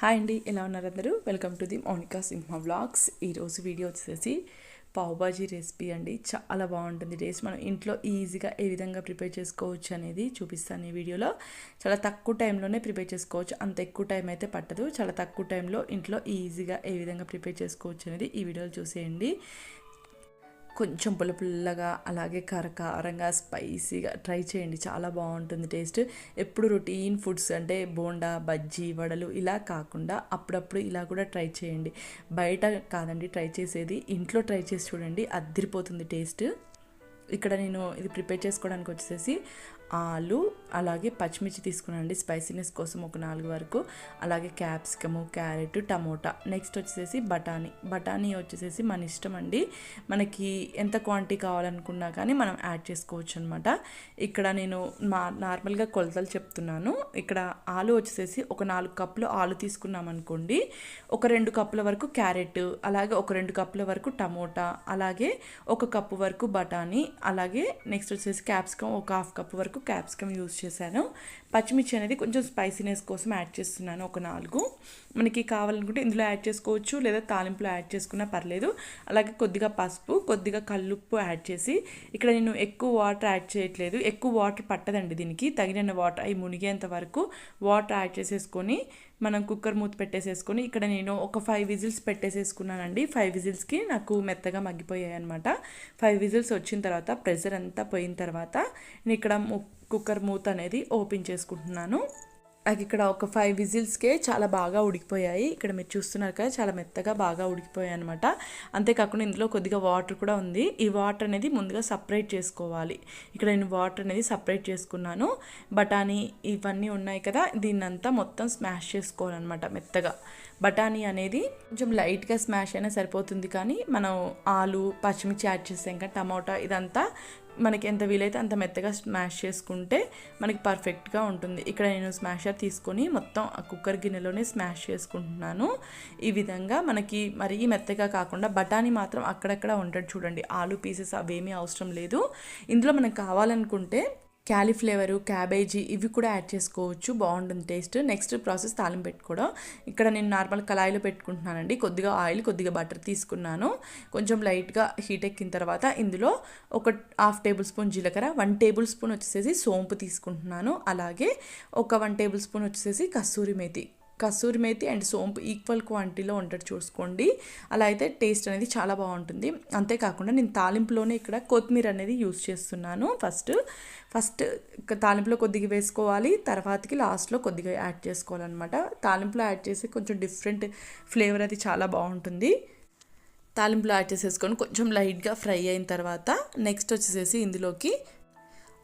Hi అండి ఎలా ఉన్నారు అందరూ? Welcome to the Monika Simha vlogs ఈరోజు వీడియో వచ్చేసి పావుబాజీ రెసిపీ అండి. చాలా బాగుంటుంది టేస్ట్. మనం ఇంట్లో ఈజీగా ఏ విధంగా ప్రిపేర్ చేసుకోవచ్చు అనేది చూపిస్తాను ఈ వీడియోలో. చాలా తక్కువ టైంలోనే ప్రిపేర్ చేసుకోవచ్చు. అంత ఎక్కువ టైం అయితే పట్టదు. చాలా తక్కువ టైంలో ఇంట్లో ఈజీగా ఏ విధంగా ప్రిపేర్ చేసుకోవచ్చు అనేది ఈ వీడియోలో చూసేయండి. కొంచెం పుల్ల పుల్లగా అలాగే కరకారంగా స్పైసీగా ట్రై చేయండి. చాలా బాగుంటుంది టేస్ట్. ఎప్పుడు రొటీన్ ఫుడ్స్ అంటే బోండా బజ్జీ వడలు ఇలా కాకుండా అప్పుడప్పుడు ఇలా కూడా ట్రై చేయండి. బయట కాదండి ట్రై చేసేది. ఇంట్లో ట్రై చేసి చూడండి అద్దరిపోతుంది టేస్ట్. ఇక్కడ నేను ఇది ప్రిపేర్ చేసుకోవడానికి వచ్చేసి ఆలు అలాగే పచ్చిమిర్చి తీసుకున్నానండి స్పైసీనెస్ కోసం ఒక నాలుగు వరకు. అలాగే క్యాప్సికము క్యారెట్ టమోటా. నెక్స్ట్ వచ్చేసి బఠానీ. బఠానీ వచ్చేసి మన ఇష్టం అండి. మనకి ఎంత క్వాంటిటీ కావాలనుకున్నా కానీ మనం యాడ్ చేసుకోవచ్చు అనమాట ఇక్కడ నేను మా నార్మల్గా కొలతలు చెప్తున్నాను. ఇక్కడ ఆలు వచ్చేసి ఒక నాలుగు కప్పులు ఆలు తీసుకున్నాం అనుకోండి ఒక రెండు కప్పుల వరకు క్యారెట్ అలాగే ఒక రెండు కప్పుల వరకు టమోటా అలాగే ఒక కప్పు వరకు బఠానీ అలాగే నెక్స్ట్ వచ్చేసి క్యాప్సికమ్ ఒక హాఫ్ కప్పు వరకు క్యాప్సికమ్ యూస్ చేశాను. పచ్చిమిర్చి అనేది కొంచెం స్పైసీనెస్ కోసం యాడ్ చేస్తున్నాను ఒక నాలుగు. మనకి కావాలనుకుంటే ఇందులో యాడ్ చేసుకోవచ్చు లేదా తాలింపులో యాడ్ చేసుకున్నా పర్లేదు. అలాగే కొద్దిగా పసుపు కొద్దిగా కల్లుప్పు యాడ్ చేసి ఇక్కడ నేను ఎక్కువ వాటర్ యాడ్ చేయట్లేదు. ఎక్కువ వాటర్ పట్టదండి దీనికి. తగిన వాటర్ అవి మునిగేంత వరకు వాటర్ యాడ్ చేసేసుకొని మనం కుక్కర్ మూత పెట్టేసేసుకొని ఇక్కడ నేను ఒక ఫైవ్ విజిల్స్ పెట్టేసేసుకున్నానండి. ఫైవ్ విజిల్స్కి నాకు మెత్తగా మగ్గిపోయాయి అనమాట ఫైవ్ విజిల్స్ వచ్చిన తర్వాత ప్రెషర్ అంతా పోయిన తర్వాత నేను ఇక్కడ కుక్కర్ మూత అనేది ఓపెన్ చేసుకుంటున్నాను. నాకు ఇక్కడ ఒక ఫైవ్ విజిల్స్కే చాలా బాగా ఉడికిపోయాయి. ఇక్కడ మీరు చూస్తున్నారు కదా చాలా మెత్తగా బాగా ఉడికిపోయాయి అనమాట అంతేకాకుండా ఇందులో కొద్దిగా వాటర్ కూడా ఉంది. ఈ వాటర్ అనేది ముందుగా సపరేట్ చేసుకోవాలి. ఇక్కడ నేను వాటర్ అనేది సపరేట్ చేసుకున్నాను. బఠానీ ఇవన్నీ ఉన్నాయి కదా దీన్నంతా మొత్తం స్మాష్ చేసుకోవాలన్నమాట మెత్తగా. బఠానీ అనేది కొంచెం లైట్గా స్మాష్ అయినా సరిపోతుంది కానీ మనం ఆలు పచ్చిమిర్చి యాడ్ చేసాం కదా టమాటా ఇదంతా మనకి ఎంత వీలైతే అంత మెత్తగా స్మాష్ చేసుకుంటే మనకి పర్ఫెక్ట్గా ఉంటుంది. ఇక్కడ నేను స్మాషర్ తీసుకొని మొత్తం ఆ కుక్కర్ గిన్నెలోనే స్మాష్ చేసుకుంటున్నాను. ఈ విధంగా మనకి మరీ మెత్తగా కాకుండా బఠానీ మాత్రం అక్కడక్కడ ఉంటుంది చూడండి. ఆలు పీసెస్ అవేమీ అవసరం లేదు. ఇందులో మనకు కావాలనుకుంటే క్యాలీఫ్లేవరు క్యాబేజీ ఇవి కూడా యాడ్ చేసుకోవచ్చు. బాగుంటుంది టేస్ట్. నెక్స్ట్ ప్రాసెస్ తాలింపు పెట్టుకోవడం. ఇక్కడ నేను నార్మల్ కళాయిలో పెట్టుకుంటున్నానండి. కొద్దిగా ఆయిల్ కొద్దిగా బటర్ తీసుకున్నాను. కొంచెం లైట్గా హీట్ ఎక్కిన తర్వాత ఇందులో ఒక హాఫ్ టేబుల్ స్పూన్ జీలకర్ర వన్ టేబుల్ స్పూన్ వచ్చేసి సోంపు తీసుకుంటున్నాను. అలాగే ఒక వన్ టేబుల్ స్పూన్ వచ్చేసి కస్తూరి మేతి కసూరి మేతి అండ్ సోంపు ఈక్వల్ క్వాంటిటీలో ఉంటుంది చూసుకోండి. అలా అయితే టేస్ట్ అనేది చాలా బాగుంటుంది. అంతేకాకుండా నేను తాలింపులోనే ఇక్కడ కొత్తిమీర అనేది యూస్ చేస్తున్నాను ఫస్ట్. ఫస్ట్ తాలింపులో కొద్దిగా వేసుకోవాలి. తర్వాతకి లాస్ట్లో కొద్దిగా యాడ్ చేసుకోవాలన్నమాట. తాలింపులో యాడ్ చేసి కొంచెం డిఫరెంట్ ఫ్లేవర్ అది చాలా బాగుంటుంది. తాలింపులో యాడ్ చేసేసుకొని కొంచెం లైట్గా ఫ్రై అయిన తర్వాత నెక్స్ట్ వచ్చేసేసి ఇందులోకి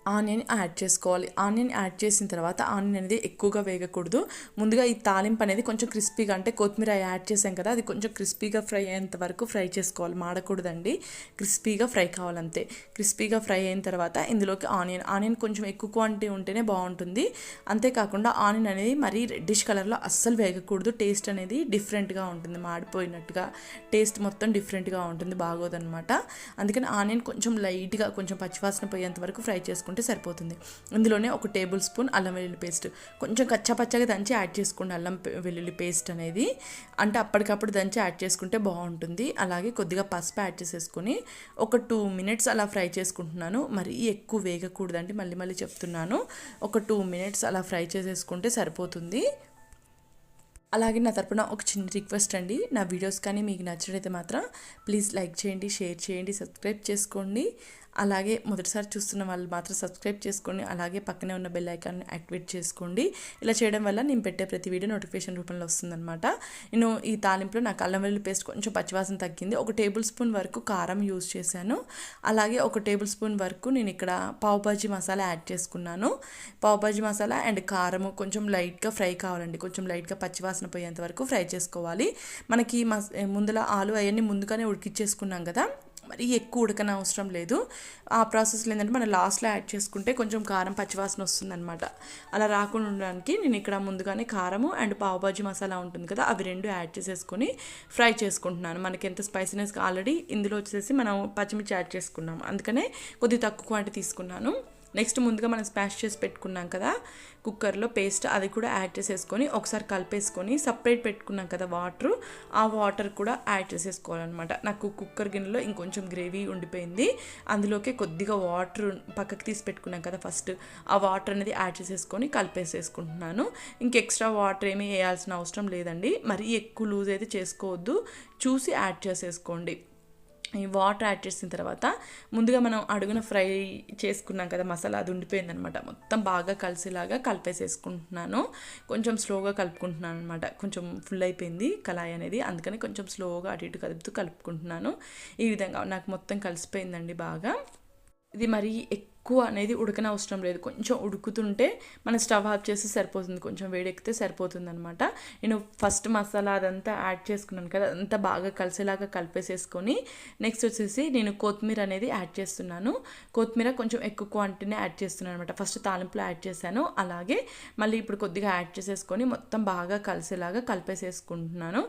ఆనియన్ యాడ్ చేసుకోవాలి. ఆనియన్ యాడ్ చేసిన తర్వాత ఆనియన్ అనేది ఎక్కువగా వేగకూడదు. ముందుగా ఈ తాలింపు అనేది కొంచెం క్రిస్పీగా అంటే కొత్తిమీర యాడ్ చేసాం కదా అది కొంచెం క్రిస్పీగా ఫ్రై అయ్యేంత వరకు ఫ్రై చేసుకోవాలి. మాడకూడదండి. క్రిస్పీగా ఫ్రై కావాలంతే. క్రిస్పీగా ఫ్రై అయిన తర్వాత ఇందులోకి ఆనియన్ ఆనియన్ కొంచెం ఎక్కువ క్వాంటిటీ ఉంటేనే బాగుంటుంది. అంతేకాకుండా ఆనియన్ అనేది మరీ రెడ్డిష్ కలర్లో అస్సలు వేగకూడదు. టేస్ట్ అనేది డిఫరెంట్గా ఉంటుంది. మాడిపోయినట్టుగా టేస్ట్ మొత్తం డిఫరెంట్గా ఉంటుంది. బాగోదన్నమాట. అందుకని ఆనియన్ కొంచెం లైట్గా కొంచెం పచ్చివాసన పోయేంత వరకు ఫ్రై చేసుకుంటే చేసుకుంటే సరిపోతుంది. ఇందులోనే ఒక టేబుల్ స్పూన్ అల్లం వెల్లుల్లి పేస్ట్. కొంచెం కచ్చాపచ్చగా దంచి యాడ్ చేసుకోండి అల్లం వెల్లుల్లి పేస్ట్ అనేది. అంటే అప్పటికప్పుడు దంచి యాడ్ చేసుకుంటే బాగుంటుంది. అలాగే కొద్దిగా పసుపు యాడ్ చేసేసుకొని ఒక టూ మినిట్స్ అలా ఫ్రై చేసుకుంటున్నాను. మరీ ఎక్కువ వేగకూడదండి మళ్ళీ మళ్ళీ చెప్తున్నాను. ఒక టూ మినిట్స్ అలా ఫ్రై చేసేసుకుంటే సరిపోతుంది. అలాగే నా తరపున ఒక చిన్న రిక్వెస్ట్ అండి. నా వీడియోస్ కానీ మీకు నచ్చినట్లయితే మాత్రం ప్లీజ్ లైక్ చేయండి షేర్ చేయండి సబ్స్క్రైబ్ చేసుకోండి. అలాగే మొదటిసారి చూస్తున్న వాళ్ళు మాత్రం సబ్స్క్రైబ్ చేసుకోండి. అలాగే పక్కనే ఉన్న బెల్ ఐకాన్ని యాక్టివేట్ చేసుకోండి. ఇలా చేయడం వల్ల నేను పెట్టే ప్రతి వీడియో నోటిఫికేషన్ రూపంలో వస్తుందన్నమాట. నేను ఈ తాలింపులో నాకు అల్లం వెల్లుల్లి పేస్ట్ కొంచెం పచ్చివాసన తగ్గింది. ఒక టేబుల్ స్పూన్ వరకు కారం యూజ్ చేశాను. అలాగే ఒక టేబుల్ స్పూన్ వరకు నేను ఇక్కడ పావుబాజీ మసాలా యాడ్ చేసుకున్నాను. పావుబాజీ మసాలా అండ్ కారము కొంచెం లైట్గా ఫ్రై కావాలండి. కొంచెం లైట్గా పచ్చివాసన పోయేంత వరకు ఫ్రై చేసుకోవాలి. మనకి మస్ ముందల ఆలు అవన్నీ ముందుగానే ఉడికిచ్చేసుకున్నాం కదా. మరి ఎక్కువ ఉడకన అవసరం లేదు. ఆ ప్రాసెస్లో ఏంటంటే మనం లాస్ట్లో యాడ్ చేసుకుంటే కొంచెం కారం పచ్చివాసన వస్తుందన్నమాట. అలా రాకుండా ఉండడానికి నేను ఇక్కడ ముందుగానే కారము అండ్ పావుబాజీ మసాలా ఉంటుంది కదా అవి రెండు యాడ్ చేసేసుకొని ఫ్రై చేసుకుంటున్నాను. మనకి ఎంత స్పైసీనెస్ ఆల్రెడీ ఇందులో వచ్చేసి మనం పచ్చిమిర్చి యాడ్ చేసుకున్నాం అందుకనే కొద్దిగా తక్కువ క్వాంటిటీ తీసుకున్నాను. నెక్స్ట్ ముందుగా మనం స్మాష్ చేసి పెట్టుకున్నాం కదా కుక్కర్లో పేస్ట్ అది కూడా యాడ్ చేసేసుకొని ఒకసారి కలిపేసుకొని సపరేట్ పెట్టుకున్నాం కదా వాటర్ ఆ వాటర్ కూడా యాడ్ చేసేసుకోవాలన్నమాట. నాకు కుక్కర్ గిన్నెలో ఇంకొంచెం గ్రేవీ ఉండిపోయింది. అందులోకి కొద్దిగా వాటర్ పక్కకి తీసి పెట్టుకున్నాం కదా ఫస్ట్ ఆ వాటర్ అనేది యాడ్ చేసేసుకొని కలిపేసేసుకుంటున్నాను. ఇంక ఎక్స్ట్రా వాటర్ ఏమీ వేయాల్సిన అవసరం లేదండి. మరీ ఎక్కువ లూజ్ అయితే చేసుకోవద్దు. చూసి యాడ్ చేసేసుకోండి. ఈ వాటర్ యాడ్ చేసిన తర్వాత ముందుగా మనం అడుగున ఫ్రై చేసుకున్నాం కదా మసాలా అది ఉండిపోయిందనమాట. మొత్తం బాగా కలిసేలాగా కలిపేసేసుకుంటున్నాను. కొంచెం స్లోగా కలుపుకుంటున్నాను అనమాట. కొంచెం ఫుల్ అయిపోయింది కళాయి అనేది. అందుకని కొంచెం స్లోగా అటు ఇటు కలుపుతూ కలుపుకుంటున్నాను. ఈ విధంగా నాకు మొత్తం కలిసిపోయిందండి బాగా. ఇది మరీ ఎక్కువ అనేది ఉడకనవసరం లేదు. కొంచెం ఉడుకుతుంటే మనం స్టవ్ ఆఫ్ చేస్తే సరిపోతుంది. కొంచెం వేడెక్కితే సరిపోతుంది అనమాట నేను ఫస్ట్ మసాలా అదంతా యాడ్ చేసుకున్నాను కదా అదంతా బాగా కలిసేలాగా కలిపేసేసుకొని నెక్స్ట్ వచ్చేసి నేను కొత్తిమీర అనేది యాడ్ చేస్తున్నాను. కొత్తిమీర కొంచెం ఎక్కువ క్వాంటిటీనే యాడ్ చేస్తున్నాను అనమాట ఫస్ట్ తాలింపులో యాడ్ చేశాను. అలాగే మళ్ళీ ఇప్పుడు కొద్దిగా యాడ్ చేసేసుకొని మొత్తం బాగా కలిసేలాగా కలిపేసేసుకుంటున్నాను.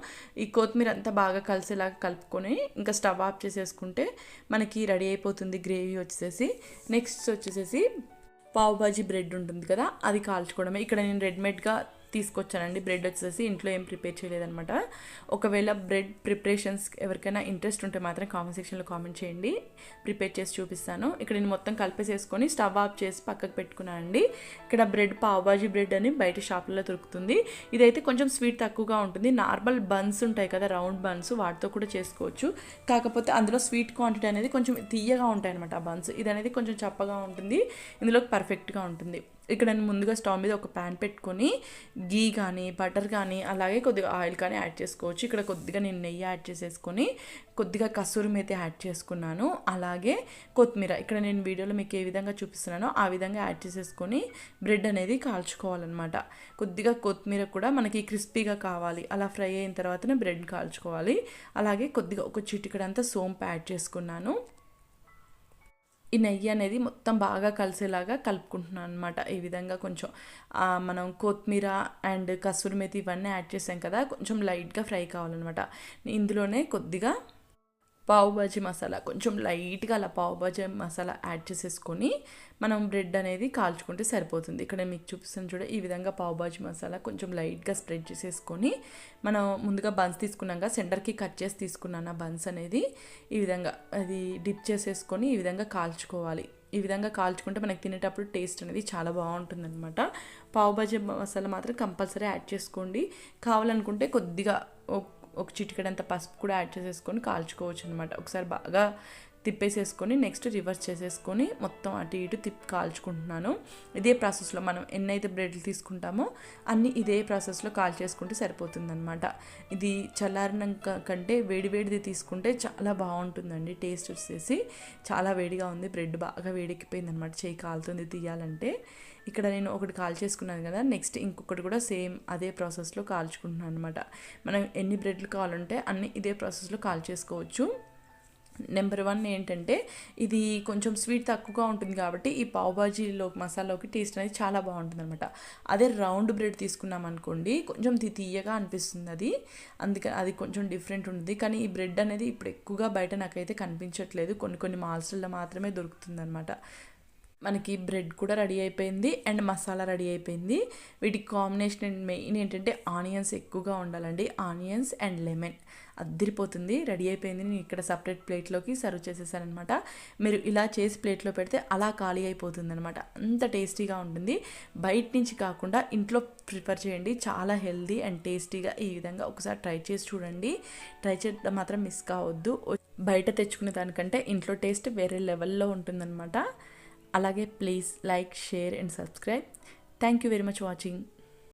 ఈ కొత్తిమీర అంతా బాగా కలిసేలాగా కలుపుకొని ఇంకా స్టవ్ ఆఫ్ చేసేసుకుంటే మనకి రెడీ అయిపోతుంది గ్రేవీ వచ్చేసి. నెక్స్ట్ వచ్చేసేసి పావు బాజీ బ్రెడ్ ఉంటుంది కదా అది కాల్చుకోవడమే. ఇక్కడ నేను రెడీమేడ్గా తీసుకొచ్చానండి. బ్రెడ్ వచ్చేసి ఇంట్లో ఏం ప్రిపేర్ చేయలేదనమాట ఒకవేళ బ్రెడ్ ప్రిపరేషన్స్ ఎవరికైనా ఇంట్రెస్ట్ ఉంటే మాత్రం కామెంట్ సెక్షన్లో కామెంట్ చేయండి. ప్రిపేర్ చేసి చూపిస్తాను. ఇక్కడ నేను మొత్తం కలిపేసేసుకొని స్టవ్ ఆఫ్ చేసి పక్కకు పెట్టుకున్నానండి ఇక్కడ బ్రెడ్ పావుబాజీ బ్రెడ్ అని బయట షాపులలో దొరుకుతుంది. ఇదైతే కొంచెం స్వీట్ తక్కువగా ఉంటుంది. నార్మల్ బన్స్ ఉంటాయి కదా రౌండ్ బన్స్ వాటితో కూడా చేసుకోవచ్చు. కాకపోతే అందులో స్వీట్ క్వాంటిటీ అనేది కొంచెం తీయగా ఉంటాయి అనమాట ఆ బన్స్ ఇది అనేది కొంచెం చప్పగా ఉంటుంది. ఇందులో పర్ఫెక్ట్గా ఉంటుంది. ఇక్కడ నేను ముందుగా స్టవ్ మీద ఒక ప్యాన్ పెట్టుకొని గీ కానీ బటర్ కానీ అలాగే కొద్దిగా ఆయిల్ కానీ యాడ్ చేసుకోవచ్చు. ఇక్కడ కొద్దిగా నేను నెయ్యి యాడ్ చేసేసుకొని కొద్దిగా కసూరి మేతి యాడ్ చేసుకున్నాను. అలాగే కొత్తిమీర. ఇక్కడ నేను వీడియోలో మీకు ఏ విధంగా చూపిస్తున్నానో ఆ విధంగా యాడ్ చేసేసుకొని బ్రెడ్ అనేది కాల్చుకోవాలన్నమాట. కొద్దిగా కొత్తిమీర కూడా మనకి క్రిస్పీగా కావాలి. అలా ఫ్రై అయిన తర్వాతనే బ్రెడ్ కాల్చుకోవాలి. అలాగే కొద్దిగా ఒక చిటికడంతా సోంపు యాడ్ చేసుకున్నాను. ఈ నెయ్యి అనేది మొత్తం బాగా కలిసేలాగా కలుపుకుంటున్నాను అనమాట ఈ విధంగా కొంచెం మనం కొత్తిమీర అండ్ కసూరి మెతి ఇవన్నీ యాడ్ చేసాం కదా కొంచెం లైట్గా ఫ్రై కావాలన్నమాట. ఇందులోనే కొద్దిగా పావు బాజీ మసాలా కొంచెం లైట్గా అలా పావు బాజీ మసాలా యాడ్ చేసేసుకొని మనం బ్రెడ్ అనేది కాల్చుకుంటే సరిపోతుంది. ఇక్కడ మీకు చూపిస్తాను చూడ ఈ విధంగా పావు బాజీ మసాలా కొంచెం లైట్గా స్ప్రెడ్ చేసేసుకొని మనం ముందుగా బన్స్ తీసుకున్నాక సెంటర్కి కట్ చేసి తీసుకున్నాను ఆ బన్స్ అనేది. ఈ విధంగా అది డిప్ చేసేసుకొని ఈ విధంగా కాల్చుకోవాలి. ఈ విధంగా కాల్చుకుంటే మనకి తినేటప్పుడు టేస్ట్ అనేది చాలా బాగుంటుంది అనమాట పావుబాజీ మసాలా మాత్రం కంపల్సరీ యాడ్ చేసుకోండి. కావాలనుకుంటే కొద్దిగా ఒక చిటికడంత పసుపు కూడా యాడ్ చేసేసుకొని కాల్చుకోవచ్చు అనమాట ఒకసారి బాగా తిప్పేసేసుకొని నెక్స్ట్ రివర్స్ చేసేసుకొని మొత్తం అటు ఇటు తిప్పి కాల్చుకుంటున్నాను. ఇదే ప్రాసెస్లో మనం ఎన్నైతే బ్రెడ్లు తీసుకుంటామో అన్నీ ఇదే ప్రాసెస్లో కాల్చేసుకుంటే సరిపోతుందనమాట. సరిపోతుందన్నమాట ఇది చల్లారిన కంటే వేడివేడిది తీసుకుంటే చాలా బాగుంటుందండి టేస్ట్ వచ్చేసి. చాలా వేడిగా ఉంది బ్రెడ్ బాగా వేడెక్కిపోయింది అనమాట చేయి కాలుతుంది తీయాలంటే. ఇక్కడ నేను ఒకటి కాల్ చేసుకున్నాను కదా నెక్స్ట్ ఇంకొకటి కూడా సేమ్ అదే ప్రాసెస్లో కాల్చుకుంటున్నాను అనమాట మనం ఎన్ని బ్రెడ్లు కావాలంటే అన్ని ఇదే ప్రాసెస్లో కాల్ చేసుకోవచ్చు. నెంబర్ వన్ ఏంటంటే ఇది కొంచెం స్వీట్ తక్కువగా ఉంటుంది కాబట్టి ఈ పావుబాజీలో మసాలాలోకి టేస్ట్ అనేది చాలా బాగుంటుంది అనమాట అదే రౌండ్ బ్రెడ్ తీసుకున్నాం అనుకోండి కొంచెం తీయగా అనిపిస్తుంది అది. అందుకని అది కొంచెం డిఫరెంట్ ఉంటుంది. కానీ ఈ బ్రెడ్ అనేది ఇప్పుడు ఎక్కువగా బయట నాకైతే కనిపించట్లేదు. కొన్ని కొన్ని మాల్స్లో మాత్రమే దొరుకుతుంది అనమాట మనకి బ్రెడ్ కూడా రెడీ అయిపోయింది అండ్ మసాలా రెడీ అయిపోయింది. వీటికి కాంబినేషన్ మెయిన్ ఏంటంటే ఆనియన్స్ ఎక్కువగా ఉండాలండి. ఆనియన్స్ అండ్ లెమన్ అద్దరిపోతుంది. రెడీ అయిపోయింది. నేను ఇక్కడ సపరేట్ ప్లేట్లోకి సర్వ్ చేసేసానమాట మీరు ఇలా చేసి ప్లేట్లో పెడితే అలా ఖాళీ అయిపోతుంది అనమాట అంత టేస్టీగా ఉంటుంది. బయట నుంచి కాకుండా ఇంట్లో ప్రిఫర్ చేయండి. చాలా హెల్దీ అండ్ టేస్టీగా ఈ విధంగా ఒకసారి ట్రై చేసి చూడండి. ట్రై చేయడం మాత్రం మిస్ కావద్దు. బయట తెచ్చుకునే దానికంటే ఇంట్లో టేస్ట్ వేరే లెవెల్లో ఉంటుందన్నమాట. అలాగే please like share and subscribe. Thank you very much watching